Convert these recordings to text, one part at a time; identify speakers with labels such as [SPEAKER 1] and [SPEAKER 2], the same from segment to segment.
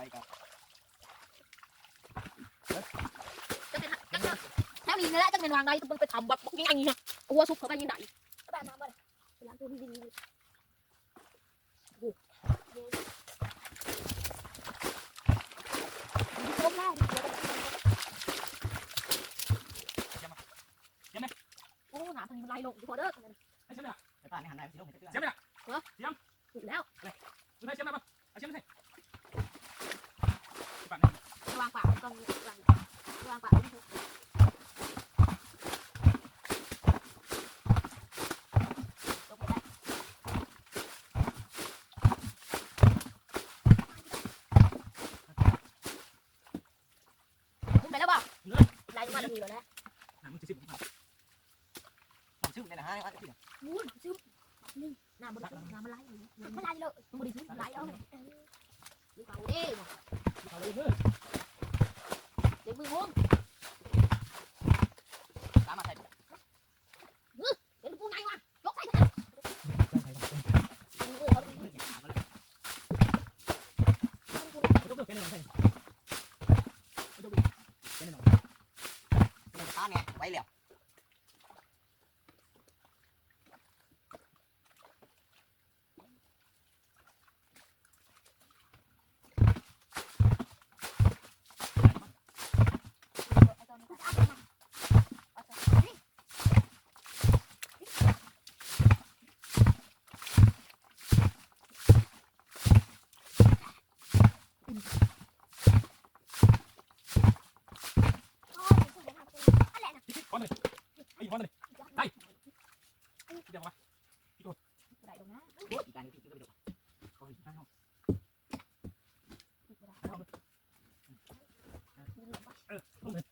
[SPEAKER 1] ไปกับถ้ามีนแหละจะเป็นวางได้ก็มึงไปทำแบบพวกนี้อันนี้นะวัวซุปเขาไปยินไหนก็แบบมาบ่เลยล้างตัวดีดีโอ้หนาตังนี้มันไล่ลงดีพอเด้อ
[SPEAKER 2] เสียไม่
[SPEAKER 3] ได้าไม่หันได้ไสิลงเห็นจะเตือ
[SPEAKER 2] เสียไม่ได้เสียม
[SPEAKER 1] ถูกแล้ว
[SPEAKER 2] เลย
[SPEAKER 1] วางปากลงไปได้ขึ้นไปแล้วบ่ไล่ลงมาตรงนี้แล้วนะ
[SPEAKER 2] หนังมันจะสิบ
[SPEAKER 3] ผมชื่อในนะฮะว่าจะเกลือ
[SPEAKER 1] มูนซึมนี่น้ำมันน้ำมันไหลมันไหลเลยมันบริสุทธิ์ไหลเอาดูเขาเอง
[SPEAKER 2] เขาเลยมือ
[SPEAKER 1] เด็กมือหุ้ม
[SPEAKER 3] ตามมาใส่
[SPEAKER 1] เด็กกูไงวะยกใส่กันมือเขา
[SPEAKER 2] ไม่ต้องเลือกแค่ไหนใช่ไม่ต้เลือกแค่ไหน
[SPEAKER 3] เป็นตาเนี่ยไว้แล้ว
[SPEAKER 2] ก้อนเลย ไอ้ก้อนเลยเดี๋ยวมา
[SPEAKER 3] โอ้ยอีกการนึงพี่ก็ไปดูเขาอยู่ข้างห้อง
[SPEAKER 2] เออต้องเลย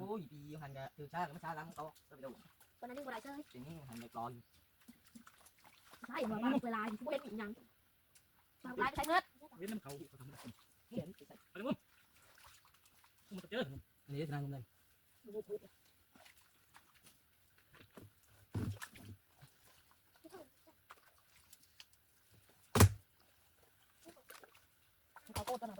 [SPEAKER 3] โอ้ยปีหันจะถือชาหรือไม่ชาล้างเขาก็ไปดู
[SPEAKER 1] ตอนนั้นนี่กูไรเซอร์
[SPEAKER 3] สิ่งนี้หันจะกรอน
[SPEAKER 1] ใช่มาเวลาอยู่กูเห็นอีกยังมาไล่ใช้เงิน
[SPEAKER 2] เว้นน้ำเขาเขาทำได้
[SPEAKER 3] เห็น
[SPEAKER 2] อะไรมึงมันจะเจอ
[SPEAKER 3] นี่ทางมุมเลย
[SPEAKER 1] เขาโกนตอน